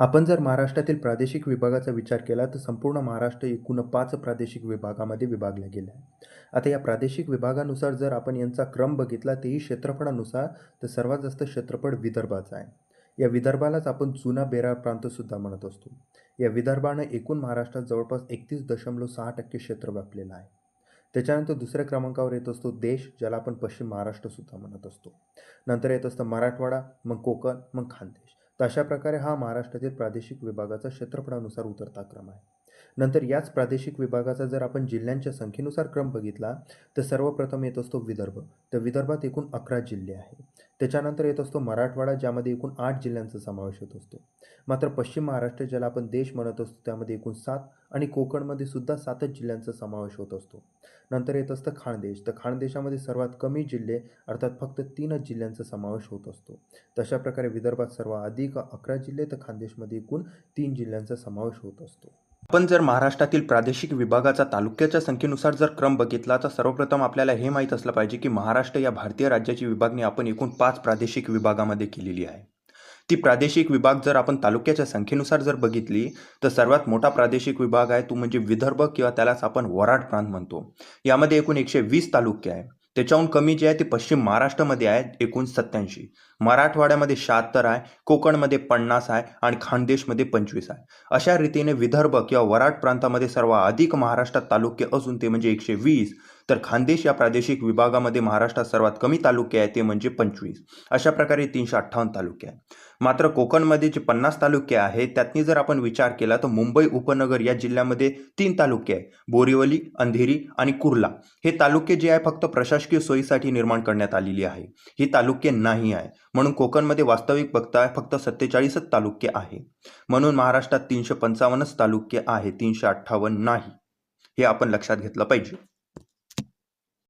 आपण जर महाराष्ट्रातील प्रादेशिक विभागाचा विचार केला तर संपूर्ण महाराष्ट्र एकूण पाच प्रादेशिक विभागामध्ये विभागला गेला आहे आता या प्रादेशिक विभागानुसार जर आपण यांचा क्रम बघितला तेही क्षेत्रफळानुसार तर सर्वात जास्त क्षेत्रफळ विदर्भाचं आहे. या विदर्भालाच आपण जुना बेराळ प्रांतसुद्धा म्हणत असतो. या विदर्भानं एकूण महाराष्ट्रात जवळपास एकतीस दशमलव सहा टक्के क्षेत्र व्यापलेलं आहे. त्याच्यानंतर दुसऱ्या क्रमांकावर येत असतो देश ज्याला आपण पश्चिम महाराष्ट्रसुद्धा म्हणत असतो. नंतर येत असतं मराठवाडा मग कोकण मग खानदेश. तर अशा प्रकारे हा महाराष्ट्रातील प्रादेशिक विभागाचा क्षेत्रफळानुसार उतरता क्रम आहे. नंतर याच प्रादेशिक विभागाचा जर आपण जिल्ह्यांच्या संख्येनुसार क्रम बघितला तर सर्वप्रथम येत असतो विदर्भ. तर विदर्भात एकूण अकरा जिल्हे आहे त्याच्यानंतर येत असतो मराठवाडा ज्यामध्ये एकूण आठ जिल्ह्यांचा समावेश होत असतो. मात्र पश्चिम महाराष्ट्र ज्याला आपण देश म्हणत असतो त्यामध्ये एकूण सात आणि कोकणमध्ये सुद्धा सातच जिल्ह्यांचा समावेश होत असतो. नंतर येत असतं खानदेश तर खानदेशामध्ये सर्वात कमी जिल्हे अर्थात फक्त तीनच जिल्ह्यांचा समावेश होत असतो. तशा प्रकारे विदर्भात सर्वाधिक अकरा जिल्हे तर खानदेशमध्ये एकूण तीन जिल्ह्यांचा समावेश होत असतो. आपण जर महाराष्ट्रातील प्रादेशिक विभागाचा तालुक्याच्या संख्येनुसार जर क्रम बघितला तर सर्वप्रथम आपल्याला हे माहीत असलं पाहिजे की महाराष्ट्र या भारतीय राज्याची विभागणी आपण एकूण पाच प्रादेशिक विभागामध्ये केलेली आहे. ती प्रादेशिक विभाग जर आपण तालुक्याच्या संख्येनुसार जर बघितली तर सर्वात मोठा प्रादेशिक विभाग आहे तो म्हणजे विदर्भ किंवा त्यालाच आपण वराड प्रांत म्हणतो. यामध्ये एकूण एकशे वीस तालुके आहे त्याच्याहून कमी जे आहे ते पश्चिम महाराष्ट्रामध्ये आहे एकूण सत्याऐंशी मराठवाड्यामध्ये शहात्तर आहे कोकणमध्ये पन्नास आहे आणि खानदेशमध्ये पंचवीस आहे. अशा रीतीने विदर्भ किंवा वराड प्रांतामध्ये सर्वात अधिक महाराष्ट्रात तालुके असून ते म्हणजे एकशे वीस तर खानदेश या प्रादेशिक विभागामध्ये महाराष्ट्रात सर्वात कमी तालुके आहे ते म्हणजे पंचवीस. अशा प्रकारे तीनशे अठ्ठावन्न तालुके आहे मात्र कोकणमध्ये जे पन्नास तालुके आहेत त्यातनी जर आपण विचार केला तर मुंबई उपनगर या जिल्ह्यामध्ये तीन तालुके आहे बोरिवली अंधेरी आणि कुर्ला. हे तालुके जे आहे फक्त प्रशासकीय सोयीसाठी निर्माण करण्यात आलेली आहे. ही तालुके नाही आहे. म्हणून कोकणमध्ये वास्तविक बघता फक्त सत्तेचाळीसच तालुके आहे. म्हणून महाराष्ट्रात तीनशे पंचावन्नच तालुके आहे तीनशे अठ्ठावन्न नाही. हे आपण लक्षात घेतलं पाहिजे.